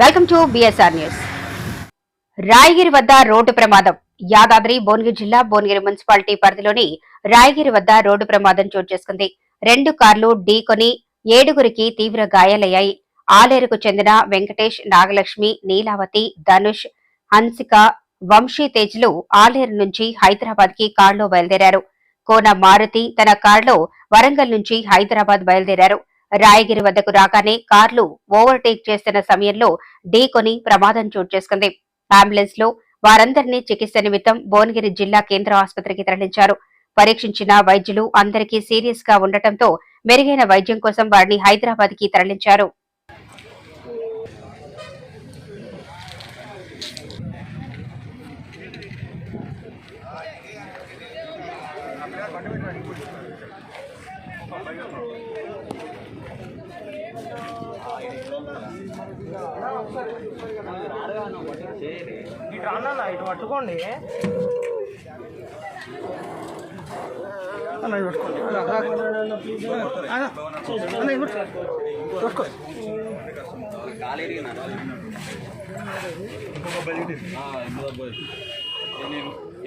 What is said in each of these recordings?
Welcome to BSR news Rayagiri వద్ద road ప్రమాదం. యాదాద్రి భువనగిరి జిల్లా భువనగిరి మున్సిపాలిటీ పరిధిలోని రాయగిరి వద్ద రోడ్డు ప్రమాదం చోటు చేసుకుంది. రెండు కార్లు ఢీకొని ఏడుగురికి తీవ్ర గాయాలయ్యాయి. ఆలేరుకు చెందిన వెంకటేష్ నాగలక్ష్మి నీలావతి ధనుష్ హన్సిక వంశీ తేజ్లు ఆలేరు నుంచి హైదరాబాద్కి కారులో బయలుదేరారు. కోన మారుతి తన కారులో వరంగల్ నుంచి హైదరాబాద్ బయలుదేరారు. రాయగిరి వద్దకు రాగానే కార్లు ఓవర్టేక్ చేస్తున్న సమయంలో ఢీకొని ప్రమాదం చోటు చేసుకుంది. అంబులెన్స్లో వారందరినీ చికిత్స నిమిత్తం భువనగిరి జిల్లా కేంద్ర ఆసుపత్రికి తరలించారు. పరీక్షించిన వైద్యులు అందరికీ సీరియస్గా ఉండటంతో మెరుగైన వైద్యం కోసం వారిని హైదరాబాద్కి తరలించారు. ఇటు అన్న ఇటు పట్టుకోండి. అన్న ఇటు పట్టుకోండి అన్న, ఇటు పట్టుకో.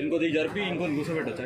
ఇంకొద్ది జరిపి ఇంకొని కూర్చోబెట్టచ్చా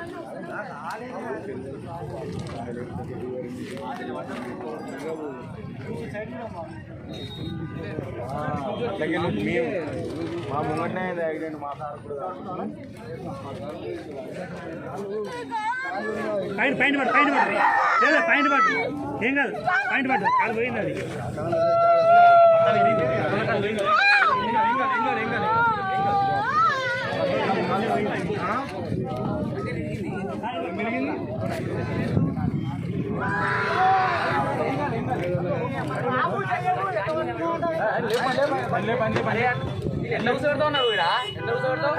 మేము మా ముంగట్నే యాక్సిడెంట్ మా సార్ పైన పైన పట్టు పైన పట్టు లేదా పైన పట్టు ఏం కాదు పైన పట్టు అది. పోయింది. అది ఎట్లా కూర్చోబెడతావు ఉన్నావు ఇక్కడ ఎట్లా కూర్చోబెడతావు